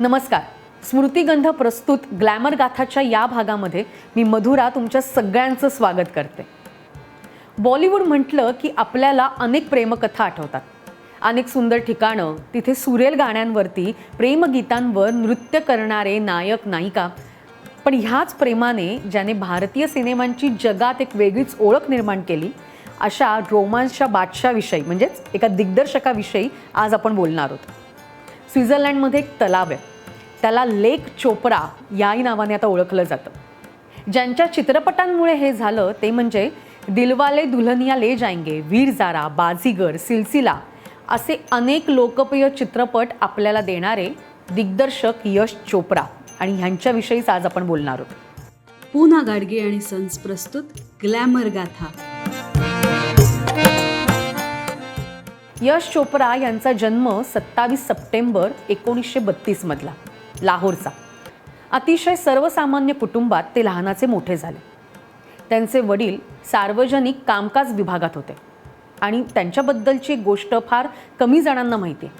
नमस्कार. स्मृतिगंध प्रस्तुत ग्लॅमर गाथाच्या या भागामध्ये मी मधुरा तुमच्या सगळ्यांचं स्वागत करते. बॉलिवूड म्हटलं की आपल्याला अनेक प्रेमकथा आठवतात. अनेक सुंदर ठिकाणं तिथे सुरेल गाण्यांवरती प्रेमगीतांवर नृत्य करणारे नायक नायिका. पण ह्याच प्रेमाने ज्याने भारतीय सिनेमांची जगात एक वेगळीच ओळख निर्माण केली अशा रोमांसच्या बादशाविषयी म्हणजेच एका दिग्दर्शकाविषयी आज आपण बोलणार आहोत. स्वित्झर्लंडमध्ये एक तलाव आहे. त्याला लेक चोप्रा याही नावाने आता ओळखलं जातं. ज्यांच्या चित्रपटांमुळे हे झालं ते म्हणजे दिलवाले दुल्हनिया ले जायंगे वीर जारा बाजीगर सिलसिला असे अनेक लोकप्रिय चित्रपट आपल्याला देणारे दिग्दर्शक यश चोप्रा आणि ह्यांच्याविषयीच आज आपण बोलणार आहोत. पूना गाडगे आणि सन्स प्रस्तुत ग्लॅमर गाथा. यश चोप्रा यांचा जन्म सत्तावीस सप्टेंबर एकोणीसशे बत्तीसमधला लाहोरचा. अतिशय सर्वसामान्य कुटुंबात ते लहानाचे मोठे झाले. त्यांचे वडील सार्वजनिक कामकाज विभागात होते. आणि त्यांच्याबद्दलची एक गोष्ट फार कमी जणांना माहिती आहे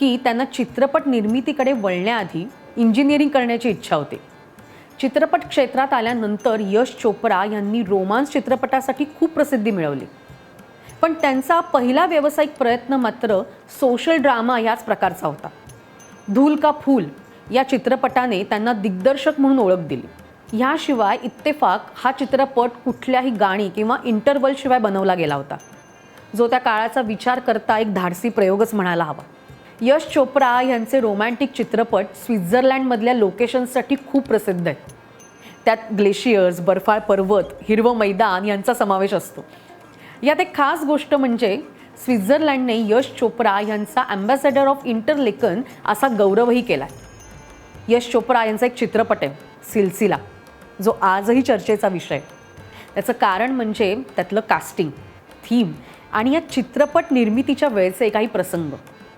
की त्यांना चित्रपट निर्मितीकडे वळण्याआधी इंजिनिअरिंग करण्याची इच्छा होती. चित्रपट क्षेत्रात आल्यानंतर यश चोप्रा यांनी रोमांस चित्रपटासाठी खूप प्रसिद्धी मिळवली. पण त्यांचा पहिला व्यावसायिक प्रयत्न मात्र सोशल ड्रामा याच प्रकारचा होता. धूल का फूल या चित्रपटाने त्यांना दिग्दर्शक म्हणून ओळख दिली. ह्याशिवाय इत्तेफाक हा चित्रपट कुठल्याही गाणी किंवा इंटरवलशिवाय बनवला गेला होता. जो त्या काळाचा विचार करता एक धाडसी प्रयोगच म्हणायला हवा. यश चोप्रा यांचे रोमॅन्टिक चित्रपट स्वित्झर्लंडमधल्या लोकेशन्ससाठी खूप प्रसिद्ध आहेत. त्यात ग्लेशियर्स बर्फाळ पर्वत हिरवं मैदान यांचा समावेश असतो. यात एक खास गोष्ट म्हणजे स्वित्झर्लंडने यश चोप्रा यांचा अँबॅसेडर ऑफ इंटरलेकन असा गौरवही केला यश चोप्रा यांचा एक चित्रपट आहे सिलसिला जो आजही चर्चेचा विषय त्याचं कारण म्हणजे त्यातलं कास्टिंग थीम आणि या चित्रपट निर्मितीच्या वेळेचे काही प्रसंग.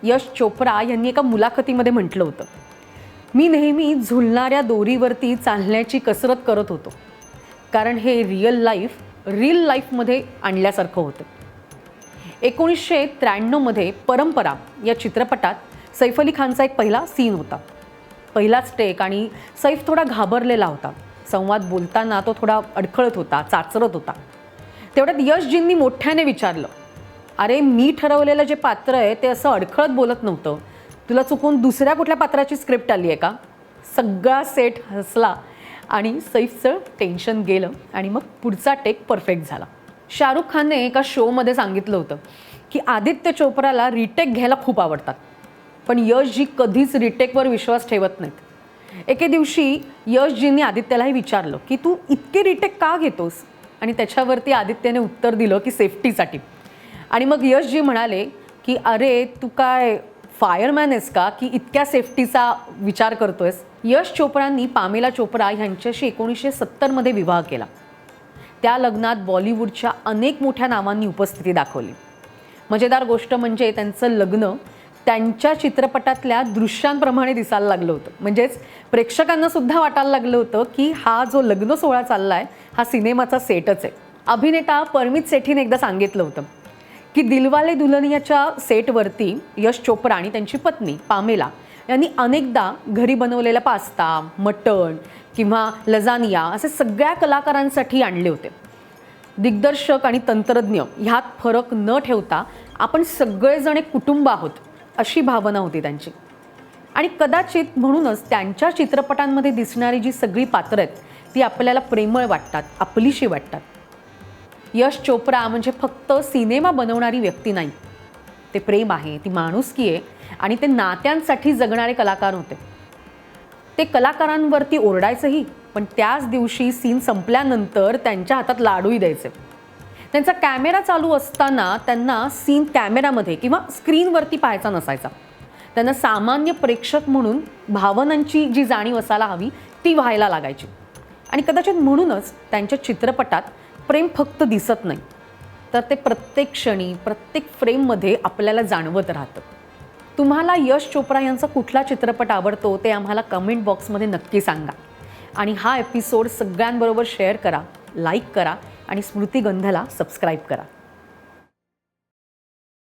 यश चोप्रा यांनी एका मुलाखतीमध्ये म्हटलं होतं मी नेहमी झुलणाऱ्या दोरीवरती चालण्याची कसरत करत होतो. कारण हे रिअल लाईफ रिअल लाईफमध्ये आणल्यासारखं होतं. एकोणीसशे त्र्याण्णवमध्ये परंपरा या चित्रपटात सैफ अली खानचा एक पहिला सीन होता. पहिलाच टेक आणि सैफ थोडा घाबरलेला होता. संवाद बोलताना तो थोडा अडखळत होता चाचरत होता. तेवढ्यात यशजींनी मोठ्याने विचारलं अरे मी ठरवलेलं जे पात्र आहे ते असं अडखळत बोलत नव्हतं. तुला चुकून दुसऱ्या कुठल्या पात्राची स्क्रिप्ट आली आहे का? सगळा सेट हसला. आणि सैफचं टेन्शन गेलं आणि मग पुढचा टेक परफेक्ट झाला. शाहरुख खानने एका शोमध्ये सांगितलं होतं की आदित्य चोप्राला रिटेक घ्यायला खूप आवडतात पण यशजी कधीच रिटेकवर विश्वास ठेवत नाहीत. एके दिवशी यशजींनी आदित्यलाही विचारलं की तू इतके रिटेक का घेतोस? आणि त्याच्यावरती आदित्यने उत्तर दिलं की सेफ्टीसाठी आणि मग यशजी म्हणाले की अरे तू काय फायरमॅन आहेस का? की इतक्या सेफ्टीचा विचार करतोयस? यश चोप्रांनी पामेला चोप्रा ह्यांच्याशी एकोणीसशे सत्तरमध्ये विवाह केला. त्या लग्नात बॉलिवूडच्या अनेक मोठ्या नावांनी उपस्थिती दाखवली. मजेदार गोष्ट म्हणजे त्यांचं लग्न त्यांच्या चित्रपटातल्या दृश्यांप्रमाणे दिसायला लागलं होतं. म्हणजेच प्रेक्षकांना सुद्धा वाटायला लागलं होतं की हा जो लग्न सोहळा चालला आहे हा सिनेमाचा सेटच आहे. अभिनेता परमित सेठीने एकदा सांगितलं होतं. की दिलवाले दुल्हनियाच्या सेटवरती यश चोप्रा आणि त्यांची पत्नी पामेला यांनी अनेकदा घरी बनवलेला पास्ता मटण किंवा लजानिया असे सगळ्या कलाकारांसाठी आणले होते. दिग्दर्शक आणि तंत्रज्ञ ह्यात फरक न ठेवता आपण सगळेजण एक कुटुंब आहोत अशी भावना होती त्यांची. आणि कदाचित म्हणूनच त्यांच्या चित्रपटांमध्ये दिसणारी जी सगळी पात्रं आहेत ती आपल्याला प्रेमळ वाटतात आपलीशी वाटतात. यश चोप्रा म्हणजे फक्त सिनेमा बनवणारी व्यक्ती नाही. ते प्रेम आहे ती माणुसकी आहे आणि ते नात्यांसाठी जगणारे कलाकार होते. ते कलाकारांवरती ओरडायचंही पण त्याच दिवशी सीन संपल्यानंतर त्यांच्या हातात लाडूही द्यायचे. त्यांचा कॅमेरा चालू असताना त्यांना सीन कॅमेरामध्ये किंवा स्क्रीनवरती पाहायचा नसायचा. त्यांना सामान्य प्रेक्षक म्हणून भावनांची जी जाणीव असायला हवी ती व्हायला लागायची. आणि कदाचित म्हणूनच त्यांच्या चित्रपटात प्रेम फक्त दिसत नाही तर ते प्रत्येक क्षणी प्रत्येक फ्रेममध्ये आपल्याला जाणवत राहतं. तुम्हाला यश चोप्रा यांचा कुठला चित्रपट आवडतो ते आम्हाला कमेंट बॉक्समध्ये नक्की सांगा. आणि हा एपिसोड सगळ्यांबरोबर शेअर करा लाईक करा आणि स्मृतिगंधला सबस्क्राईब करा.